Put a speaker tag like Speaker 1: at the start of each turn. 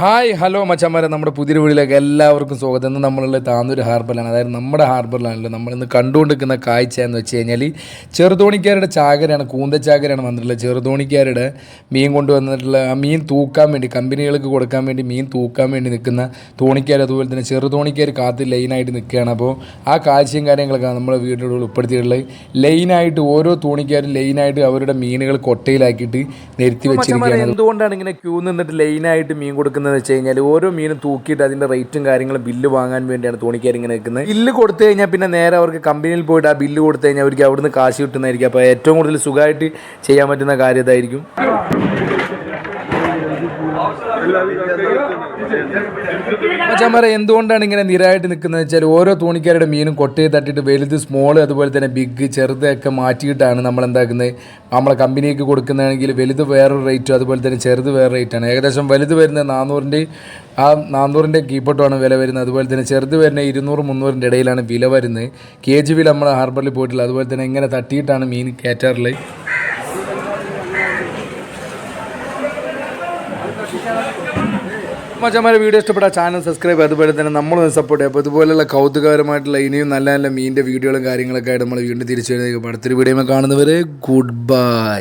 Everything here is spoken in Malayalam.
Speaker 1: ഹായ് ഹലോ മച്ചന്മാരെ. നമ്മുടെ പുതിയ വീട്ടിലേക്ക് എല്ലാവർക്കും സ്വാഗതം. ഇന്ന് നമ്മളുള്ള താന്നൂർ ഹാർബറിലാണ്. അതായത് നമ്മുടെ ഹാർബറിലാണല്ലോ. നമ്മളിന്ന് കണ്ടുകൊണ്ടിരിക്കുന്ന കാഴ്ച എന്ന് വെച്ച് കഴിഞ്ഞാൽ ചെറുതോണിക്കാരുടെ ചാകരയാണ് കൂന്തച്ചാകരയാണ് വന്നിട്ടുള്ളത്. ചെറുതോണിക്കാരുടെ മീൻ കൊണ്ടുവന്നിട്ടുള്ള ആ മീൻ തൂക്കാൻ വേണ്ടി കമ്പനികൾക്ക് കൊടുക്കാൻ വേണ്ടി മീൻ തൂക്കാൻ വേണ്ടി നിൽക്കുന്ന തോണിക്കാർ അതുപോലെ തന്നെ ചെറുതോണിക്കാർ കാത്ത് ലൈനായിട്ട് നിൽക്കുകയാണ്. അപ്പോൾ ആ കാഴ്ചയും കാര്യങ്ങളൊക്കെ നമ്മുടെ വീടിനോട് ഉൾപ്പെടുത്തിയിട്ടുള്ളത്. ലൈനായിട്ട് ഓരോ തോണിക്കാരും ലൈനായിട്ട് അവരുടെ മീനുകൾ കൊട്ടയിലാക്കിയിട്ട് നിരത്തി വെച്ചിരിക്കുകയാണ്. എന്തുകൊണ്ടാണ് ഇങ്ങനെ ക്യൂ നിന്നിട്ട് ലൈനായിട്ട് മീൻ കൊടുക്കുന്നത്? വെച്ച് കഴിഞ്ഞാൽ ഓരോ മീനും തൂക്കിയിട്ട് അതിന്റെ റേറ്റും കാര്യങ്ങളും ബില്ല് വാങ്ങാൻ വേണ്ടിയാണ് തോണിക്കാർ ഇങ്ങനെ നിൽക്കുന്നത്. ബില്ല് കൊടുത്തു കഴിഞ്ഞാൽ പിന്നെ നേരെ അവർക്ക് കമ്പനിയിൽ പോയിട്ട് ആ ബില്ല് കൊടുത്തു കഴിഞ്ഞാൽ അവർക്ക് അവിടുന്ന് കാശ് കിട്ടുന്നതായിരിക്കും. അപ്പോൾ ഏറ്റവും കൂടുതൽ സുഖമായിട്ട് ചെയ്യാൻ പറ്റുന്ന കാര്യം ഇതായിരിക്കും. മച്ചാമാരെ എന്തുകൊണ്ടാണ് ഇങ്ങനെ നിരായിട്ട് നിൽക്കുന്നത് വെച്ചാൽ ഓരോ തോണിക്കാരുടെ മീനും കൊട്ടയെ തട്ടിയിട്ട് വലുത് സ്മോൾ അതുപോലെ തന്നെ ബിഗ് ചെറുതൊക്കെ മാറ്റിയിട്ടാണ് നമ്മൾ എന്താക്കുന്നത്? നമ്മളെ കമ്പനിക്ക് കൊടുക്കുന്നതാണെങ്കിൽ വലുത് വേറൊരു റേറ്റും അതുപോലെ തന്നെ ചെറുത് വേറെ റേറ്റാണ് ഏകദേശം വലുത് വരുന്നത് നാനൂറിന്റെ ആ നാനൂറിന്റെ കീപ്പോട്ടാണ് വില വരുന്നത്. അതുപോലെ തന്നെ ചെറുത് വരുന്ന ഇരുന്നൂറ് മുന്നൂറിന്റെ ഇടയിലാണ് വില വരുന്നത്. കെ ജി വില നമ്മൾ ഹാർബറിൽ പോയിട്ടുള്ളത് അതുപോലെ തന്നെ ഇങ്ങനെ തട്ടിയിട്ടാണ് മീൻ കയറ്റാറുള്ളത്. മച്ചന്മാരെ വീഡിയോ ഇഷ്ടപ്പെട്ട ചാനൽ സബ്സ്ക്രൈബ് അതുപോലെ തന്നെ നമ്മളൊന്ന് സപ്പോർട്ട് ചെയ്യുക. അപ്പോൾ ഇതുപോലെയുള്ള കൗതുകകരമായിട്ടുള്ള ഇനിയും നല്ല നല്ല മീനിന്റെ വീഡിയോകളും കാര്യങ്ങളൊക്കെ ആയിട്ട് നമ്മൾ വീണ്ടും തിരിച്ചു വരുന്നത് അടുത്തൊരു വീഡിയോ കാണുന്നവരെ ഗുഡ് ബൈ